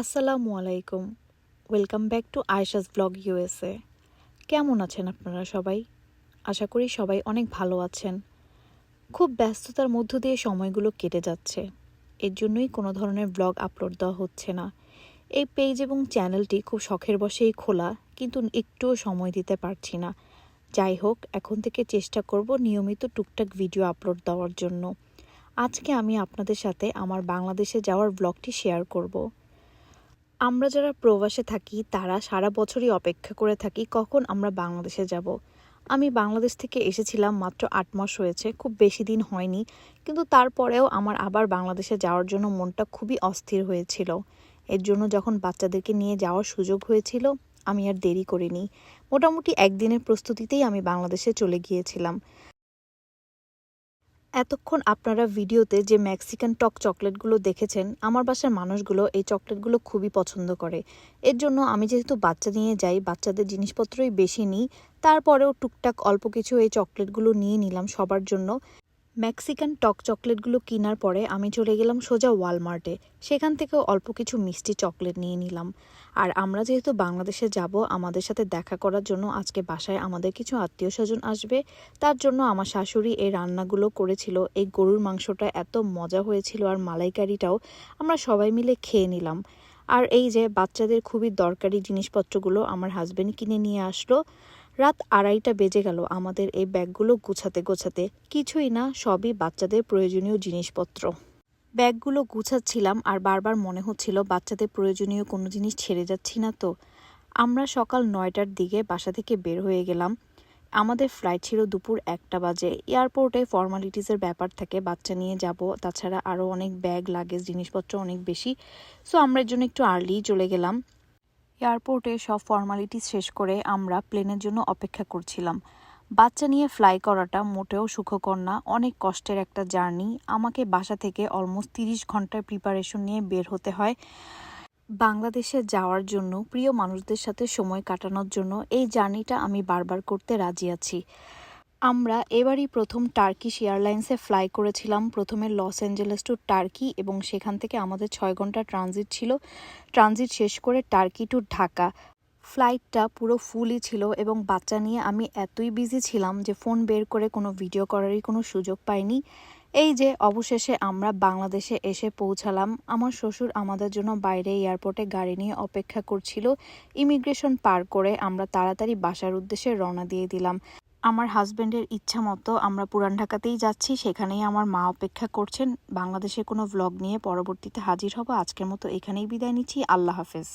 আসসালামু আলাইকুম। Welcome back to Ayesha's blog USA কেমন আছেন আপনারা সবাই? আশা করি সবাই অনেক ভালো আছেন। খুব ব্যস্ততার মধ্য দিয়ে সময়গুলো কেটে যাচ্ছে। এর জন্যই কোনো ধরনের ব্লগ আপলোড দেওয়া হচ্ছে না। এই পেজ এবং চ্যানেলটি খুব শখের বসেই খোলা, কিন্তু একটুও সময় দিতে পারছি না। যাই হোক, এখন থেকে চেষ্টা করব নিয়মিত টুকটাক ভিডিও আপলোড দেওয়ার জন্য। আজকে আমি আপনাদের সাথে আমার বাংলাদেশে যাওয়ার ব্লগটি শেয়ার করব। আমরা যারা প্রবাসে থাকি, তারা সারা বছরই অপেক্ষা করে থাকি, কখন আমরা বাংলাদেশে যাব। আমি বাংলাদেশ থেকে এসেছিলাম মাত্র আট মাস হয়েছে, খুব বেশি দিন হয়নি, কিন্তু তারপরেও আমার আবার বাংলাদেশে যাওয়ার জন্য মনটা খুবই অস্থির হয়েছিল। এর জন্য যখন বাচ্চাদেরকে নিয়ে যাওয়ার সুযোগ হয়েছিল, আমি আর দেরি করিনি। মোটামুটি একদিনের প্রস্তুতিতেই আমি বাংলাদেশে চলে গিয়েছিলাম। এতক্ষণ আপনারা ভিডিওতে যে মেক্সিকান টক চকলেটগুলো দেখেছেন, আমার বাসার মানুষগুলো এই চকলেটগুলো খুবই পছন্দ করে। এর জন্য আমি যেহেতু বাচ্চা নিয়ে যাই, বাচ্চাদের জিনিসপত্রই বেশি নিই, তারপরেও টুকটাক অল্প কিছু এই চকলেটগুলো নিয়ে নিলাম সবার জন্য। মেক্সিকান টক চকলেটগুলো কেনার পরে আমি চলে গেলাম সোজা ওয়ালমার্টে। সেখান থেকেও অল্প কিছু মিষ্টি চকলেট নিয়ে নিলাম। আর আমরা যেহেতু বাংলাদেশে যাব, আমাদের সাথে দেখা করার জন্য আজকে বাসায় আমাদের কিছু আত্মীয় স্বজন আসবে। তার জন্য আমার শাশুড়ি এই রান্নাগুলো করেছিল। এই গরুর মাংসটা এত মজা হয়েছিল আর মালাইকারিটাও আমরা সবাই মিলে খেয়ে নিলাম। আর এই যে বাচ্চাদের খুবই দরকারি জিনিসপত্রগুলো আমার হাজব্যান্ড কিনে নিয়ে আসলো। রাত আড়াইটা বেজে গেল। আমাদের এই ব্যাগগুলো গুছাতে গোছাতে কিছুই না, সবই বাচ্চাদের প্রয়োজনীয় জিনিসপত্র। ব্যাগগুলো গুছাচ্ছিলাম আর বারবার মনে হচ্ছিল বাচ্চাদের প্রয়োজনীয় কোনো জিনিস ছেড়ে যাচ্ছি না তো। আমরা সকাল নয়টার দিকে বাসা থেকে বের হয়ে গেলাম। আমাদের ফ্লাইট ছিল দুপুর একটা বাজে। এয়ারপোর্টে ফর্মালিটিসের ব্যাপার থাকে, বাচ্চা নিয়ে যাব। তাছাড়া আরও অনেক ব্যাগ, লাগেজ, জিনিসপত্র অনেক বেশি। সো আমরা এর জন্য একটু আর্লি চলে গেলাম। এয়ারপোর্টে সব ফর্মালিটি শেষ করে আমরা প্লেনের জন্য অপেক্ষা করছিলাম। বাচ্চা নিয়ে ফ্লাই করাটা মোটেও সুখকর না, অনেক কষ্টের একটা জার্নি। আমাকে বাসা থেকে অলমোস্ট তিরিশ ঘণ্টার প্রিপারেশন নিয়ে বের হতে হয়। বাংলাদেশে যাওয়ার জন্য, প্রিয় মানুষদের সাথে সময় কাটানোর জন্য এই জার্নিটা আমি বারবার করতে রাজি আছি। আমরা এবারই প্রথম টার্কিশ এয়ারলাইন্সে ফ্লাই করেছিলাম। প্রথমে লস অ্যাঞ্জেলেস টু টার্কি এবং সেখান থেকে আমাদের ছয় ঘণ্টা ট্রানজিট ছিল। ট্রানজিট শেষ করে টার্কি টু ঢাকা ফ্লাইটটা পুরো ফুলই ছিল এবং বাচ্চা নিয়ে আমি এতই বিজি ছিলাম যে ফোন বের করে কোনো ভিডিও করারই কোনো সুযোগ পাইনি। এই যে অবশেষে আমরা বাংলাদেশে এসে পৌঁছালাম। আমার শ্বশুর আমাদের জন্য বাইরে এয়ারপোর্টে গাড়ি নিয়ে অপেক্ষা করছিল। ইমিগ্রেশন পার করে আমরা তাড়াতাড়ি বাসার উদ্দেশ্যে রওনা দিয়ে দিলাম। আমার হাজব্যান্ডের ইচ্ছা মতো আমরা পুরান ঢাকাতেই যাচ্ছি, সেখানেই আমার মা অপেক্ষা করছেন। বাংলাদেশে কোনো ভ্লগ নিয়ে পরবর্তীতে হাজির হব। আজকের মতো এখানেই বিদায় নিচ্ছি। আল্লাহ হাফেজ।